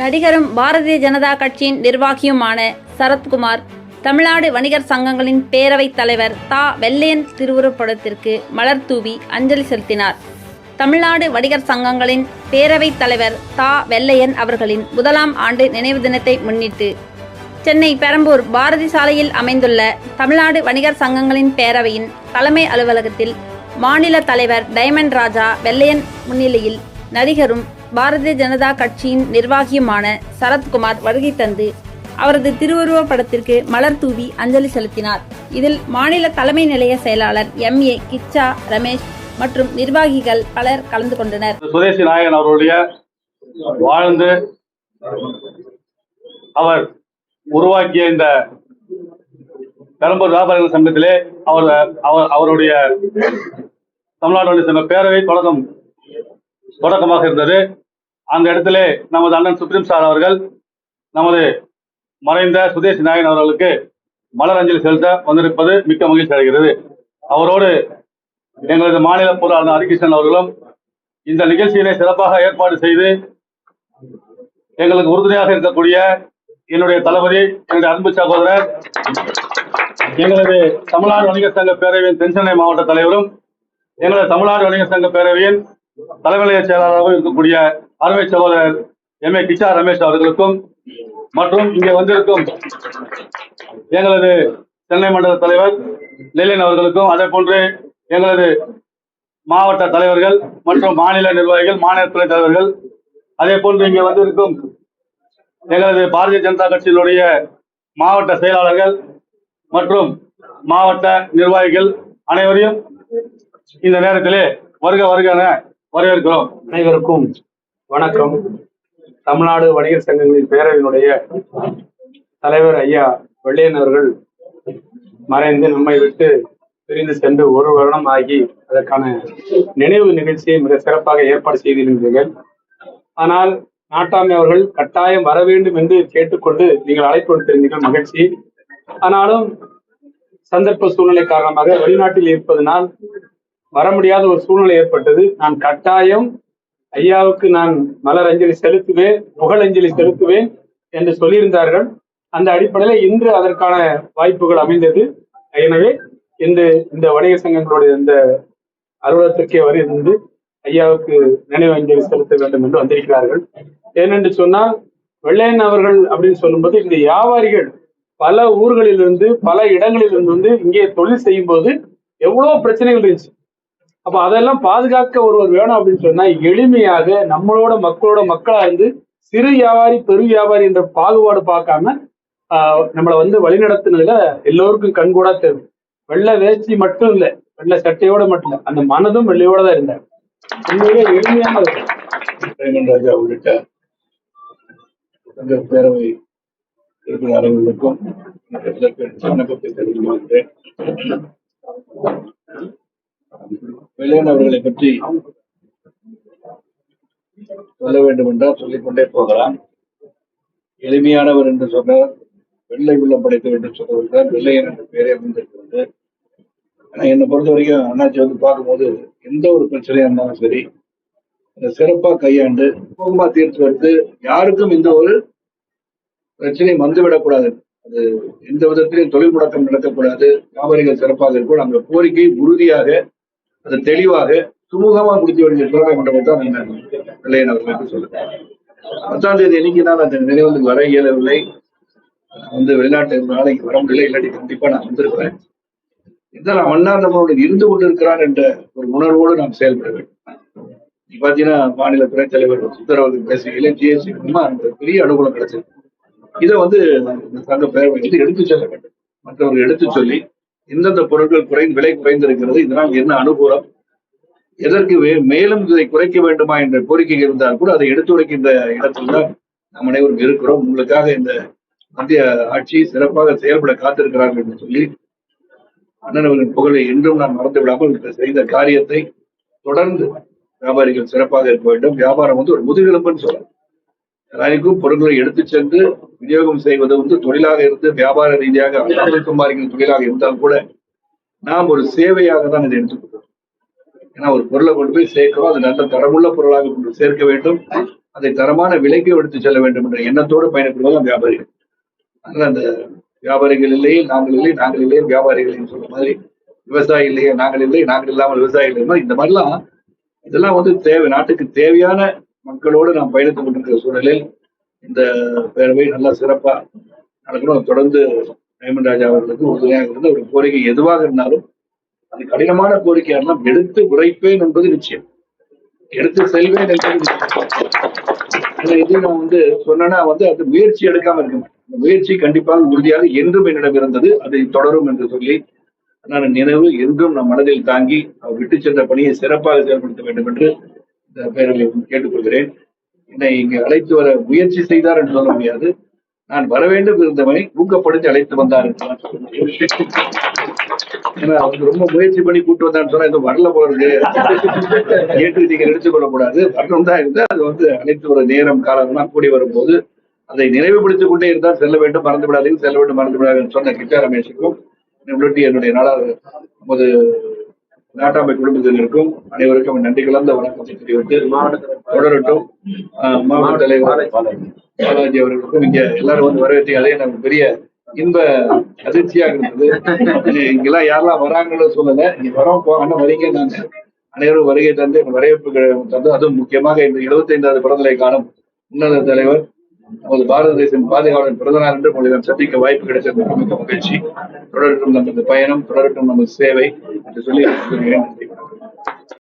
நடிகரும் பாரதிய ஜனதா கட்சியின் நிர்வாகியுமான சரத்குமார் தமிழ்நாடு வணிகர் சங்கங்களின் பேரவைத் தலைவர் தா. வெள்ளையன் திருவுருப்படத்திற்கு மலர் தூவி அஞ்சலி செலுத்தினார். தமிழ்நாடு வணிகர் சங்கங்களின் பேரவைத் தலைவர் தா. வெள்ளையன் அவர்களின் முதலாம் ஆண்டு நினைவு தினத்தை முன்னிட்டு சென்னை பெரம்பூர் பாரதி சாலையில் அமைந்துள்ள தமிழ்நாடு வணிகர் சங்கங்களின் பேரவையின் தலைமை அலுவலகத்தில் மாநில தலைவர் டைமண்ட் ராஜா வெள்ளையன் முன்னிலையில் நடிகரும் பாரதிய ஜனதா கட்சியின் நிர்வாகியுமான சரத்குமார் வருகை தந்து அவரது திருவுருவப் படத்திற்கு மலர் தூவி அஞ்சலி செலுத்தினார். இதில் மாநில தலைமை நிலைய செயலாளர் எம். ஏ. கிச்சா ரமேஷ் மற்றும் நிர்வாகிகள் பலர் கலந்து கொண்டனர். சுதேசி நாயகன் அவருடைய வாழ்ந்து அவர் உருவாக்கிய இந்த பெரம்பூர் வியாபாரிகள் சங்கத்திலே அவர் அவர் அவருடைய தமிழ்நாடு சங்க பேரவை தொடக்கம் தொடக்கமாக இருந்தது. அந்த இடத்துல நமது அண்ணன் சுப்ரீம் சார் அவர்கள் நமது மறைந்த சுதேஷ் நாயன் அவர்களுக்கு மலர் அஞ்சலி செலுத்த வந்திருப்பது மிக்க மகிழ்ச்சி அடைகிறது. அவரோடு எங்களது மாநில பொருளாளர் ஹரிகிருஷ்ணன் அவர்களும் இந்த நிகழ்ச்சியினை சிறப்பாக ஏற்பாடு செய்து எங்களுக்கு உறுதுணையாக இருக்கக்கூடிய என்னுடைய தளபதி என்னுடைய அன்பு சகோதரர் எங்களது தமிழ்நாடு வணிகர் சங்க பேரவையின் தென்சென்னை மாவட்ட தலைவரும் எங்களது தமிழ்நாடு வணிகர் சங்க பேரவையின் தலைமை செயலாளராகவும் இருக்கக்கூடிய அருமை சகோதரர் எம் ஏ கிஷா ரமேஷ் அவர்களுக்கும் மற்றும் இங்கே வந்திருக்கும் எங்களது சென்னை மண்டல தலைவர் லெலின் அவர்களுக்கும் அதே போன்று எங்களது மாவட்ட தலைவர்கள் மற்றும் மாநில நிர்வாகிகள் மாநில துறை தலைவர்கள் அதே போன்று இங்கே வந்திருக்கும் எங்களது பாரதிய ஜனதா கட்சியினுடைய மாவட்ட செயலாளர்கள் மற்றும் மாவட்ட நிர்வாகிகள் அனைவரையும் இந்த நேரத்திலே வருக வருக என வரவேற்கிறோம். அனைவருக்கும் வணக்கம். தமிழ்நாடு வணிகர் சங்கங்களின் பேரவையினுடைய தலைவர் ஐயா வெள்ளையன் அவர்கள் மறைந்து நம்மை விட்டு பிரிந்து சென்று ஒரு வருடம் ஆகி அதற்கான நினைவு நிகழ்ச்சியை மிக சிறப்பாக ஏற்பாடு செய்திருந்தீர்கள். ஆனால் நாட்டாமை அவர்கள் கட்டாயம் வர வேண்டும் என்று கேட்டுக்கொண்டு நீங்கள் அழைப்பு விடுத்திருந்தீர்கள் மகிழ்ச்சி. ஆனாலும் சந்தர்ப்ப சூழ்நிலை காரணமாக வெளிநாட்டில் இருப்பதனால் வர முடியாத ஒரு சூழ்நிலை ஏற்பட்டது. நான் கட்டாயம் ஐயாவுக்கு நான் மலர் அஞ்சலி செலுத்துவேன் புகழ் அஞ்சலி செலுத்துவேன் என்று சொல்லியிருந்தார்கள். அந்த அடிப்படையில் இன்று அதற்கான வாய்ப்புகள் அமைந்தது. எனவே இந்த இந்த வணிக சங்கங்களுடைய இந்த அலுவலகத்திற்கே வருகிறது ஐயாவுக்கு நினைவு அஞ்சலி செலுத்த வேண்டும் என்று வந்திருக்கிறார்கள். ஏனென்று சொன்னால் வெள்ளையன் அவர்கள் அப்படின்னு சொல்லும்போது இந்த வியாபாரிகள் பல ஊர்களிலிருந்து பல இடங்களிலிருந்து வந்து இங்கே தொழில் செய்யும் போது எவ்வளவு பிரச்சனைகள் இருந்துச்சு. அப்ப அதெல்லாம் பாதுகாக்க ஒருவர் வேணும் அப்படின்னு சொன்னா எளிமையாக நம்மளோட மக்களோட மக்களா இருந்து சிறு வியாபாரி பெரு வியாபாரி என்ற பாகுபாடு பார்க்காம ஆஹ் நம்மளை வந்து வழிநடத்துனதுல எல்லோருக்கும் கண்கூடா தேவை. வெள்ளை வேச்சி மட்டும் இல்ல வெள்ளை சட்டையோட மட்டும் இல்லை அந்த மனதும் வெள்ளையோட தான் இருந்தார் உண்மையிலே எளிமையான ராஜா உள்ளிட்ட பேரவை விண்ணப்பத்தை வெள்ளையன் அவர்களை பற்றி சொல்ல வேண்டும் என்றால் சொல்லிக்கொண்டே போகலாம். எளிமையானவர் என்று சொன்னார் வெள்ளை உள்ளம் படைத்தவர் என்று சொன்னவர் தான் வெள்ளையன் என்ற பெயரே வந்திருக்கிறது ஆனா என்னை பொறுத்த வரைக்கும் அண்ணாச்சி வந்து பார்க்கும்போது எந்த ஒரு பிரச்சனையா இருந்தாலும் சரி சிறப்பா கையாண்டு சுமூகமா தீர்த்து வைத்து யாருக்கும் இந்த ஒரு பிரச்சனை வந்துவிடக்கூடாது. அது எந்த விதத்திலையும் தொழில் முடக்கம் நடக்கக்கூடாது. வியாபாரிகள் சிறப்பாக இருக்கும் அந்த கோரிக்கை உறுதியாக அது தெளிவாக சுமூகமா முடித்து வேண்டிய சிறப்பை கொண்டவர் தான் நான் அவர்களுக்கு சொல்லுறேன் பத்தாம் தேதி இன்னைக்கு நான் அந்த நினைவுக்கு வர இயலவில்லை. வந்து வெளிநாட்டு நாளைக்கு வர முடியல இல்லாட்டி கண்டிப்பா நான் வந்திருக்கிறேன். இதெல்லாம் மன்னார் நம்மளோட இருந்து கொண்டிருக்கிறான் என்ற ஒரு உணர்வோடு நாம் செயல்பட வேண்டும். பாத்தீங்கன்னா மாநில துணைத் தலைவர் சுந்தரவர்கள் பேசுகையில ஜிஎஸ்டி மூலமா அந்த பெரிய அனுகூலம் கிடைச்சது. இதை வந்து இந்த சங்க பேரவை எடுத்து சொல்ல வேண்டும். மற்றவர்கள் எடுத்து சொல்லி எந்தெந்த பொருட்கள் குறைந்து விலை குறைந்திருக்கிறது. இதனால் என்ன அனுகூலம்? எதற்கு வே- மேலும் இதை குறைக்க வேண்டுமா என்ற கோரிக்கை இருந்தால் கூட அதை எடுத்து உரைக்கின்ற இடத்தில் தான் நாம் அனைவரும் இருக்கிறோம். உங்களுக்காக இந்த மத்திய ஆட்சி சிறப்பாக செயல்பட காத்திருக்கிறார்கள் என்று சொல்லி அண்ணன் அவர்களின் புகழை என்றும் நான் மறந்து விடாமல் செய்த காரியத்தை தொடர்ந்து வியாபாரிகள் சிறப்பாக இருக்க வேண்டும். வியாபாரம் வந்து ஒரு முதுகெலும்புன்னு சொல்லலாம். எல்லாருக்கும் பொருட்களை எடுத்து சென்று விநியோகம் செய்வது வந்து தொழிலாக இருந்து வியாபார ரீதியாக அல்லாமல் சம்பாதிக்கிற தொழிலாக இருந்தால் கூட நாம் ஒரு சேவையாக தான் இதை எடுத்துக்கொள்வோம் ஏன்னா ஒரு பொருளை கொண்டு போய் சேர்க்கிறோம். அது நல்ல தரமுள்ள பொருளாக கொண்டு சேர்க்க வேண்டும். அதை தரமான விலைக்கு எடுத்து செல்ல வேண்டும் என்ற எண்ணத்தோடு பயணப்படுவதும் வியாபாரிகள். அதனால அந்த வியாபாரிகள் இல்லையே நாங்கள் இல்லை நாங்கள் இல்லையே வியாபாரிகள் சொல்ற மாதிரி விவசாயி இல்லையே நாங்கள் இல்லை நாங்கள் இல்லாமல் விவசாயிகள் இல்லை இந்த மாதிரிலாம் இதெல்லாம் வந்து தேவை. நாட்டுக்கு தேவையான மக்களோடு நாம் பயணித்துக் கொண்டிருக்கிற சூழலில் இந்த பேரவை நல்லா சிறப்பா நடக்கணும். தொடர்ந்து நேமன் ராஜா அவர்களுக்கு உறுதுணையாக இருந்து ஒரு கோரிக்கை எதுவாக இருந்தாலும் அது கடினமான கோரிக்கையா இருந்தால் எடுத்து உழைப்பேன் என்பது நிச்சயம். எடுத்து செல்வேன் என்பது நிச்சயம். இது நான் வந்து சொன்னேன்னா வந்து அது முயற்சி எடுக்காம இருக்க மாட்டேன். அந்த முயற்சி கண்டிப்பாக உறுதியாக என்றும் என்னிடம் இருந்தது. அதை தொடரும் என்று சொல்லி நான் நினைவு என்றும் நம் மனதில் தாங்கி அவர் விட்டு சென்ற பணியை சிறப்பாக செயல்படுத்த வேண்டும் என்று இந்த பேரவை கேட்டுக்கொள்கிறேன். என்னை இங்கு அழைத்து வர முயற்சி செய்தார் என்று சொல்ல முடியாது. நான் வர வேண்டும் இருந்தவனை ஊக்கப்படுத்தி அழைத்து வந்தார் ஏன்னா அவங்க ரொம்ப முயற்சி பண்ணி கூட்டு வந்தான்னு சொன்னா இது வரல போல இருக்கு. ஏற்று நீங்க எடுத்துக் வரணும் தான் இருந்தா அது வந்து அனைத்து ஒரு நேரம் காலம்லாம் கூடி வரும்போது அதை நினைவுபடுத்திக் கொண்டே இருந்தால் செல்ல வேண்டும் மறந்து விடாதீங்க செல்ல வேண்டும் மறந்து விடாதீங்கன்னு சொன்ன கிட்டா ரமேஷுக்கும் என்னுடைய நாடாளு நமது நாட்டாமை குடும்பத்தினருக்கும் அனைவருக்கும் நன்றி கலந்த வணக்கத்தை தெரிவித்து தொடரட்டும். மாவட்ட தலைவர் பாலாஜி அவர்களுக்கும் இங்க எல்லாரும் வந்து வரவேற்று அதே நமக்கு பெரிய இன்ப அதிர்ச்சியாக இருந்தது. இங்கெல்லாம் யாரெல்லாம் வராங்களோ சொல்லல. இங்க வரோம் போகாம வரீங்க நாங்க அனைவரும் வருகை தந்து எனக்கு வரவேற்பு தந்து அதுவும் முக்கியமாக இந்த எழுபத்தி ஐந்தாவது பிறந்தலை காணும் உன்னத தலைவர் நமது பாரத தேசம் பாதுகாவலன் பிரதமர் என்று உங்களை சந்திக்க வாய்ப்பு கிடைச்சது மிக மகிழ்ச்சி. தொடரட்டும் நமது பயணம் தொடரட்டும் நமது சேவை என்று சொல்லி நன்றி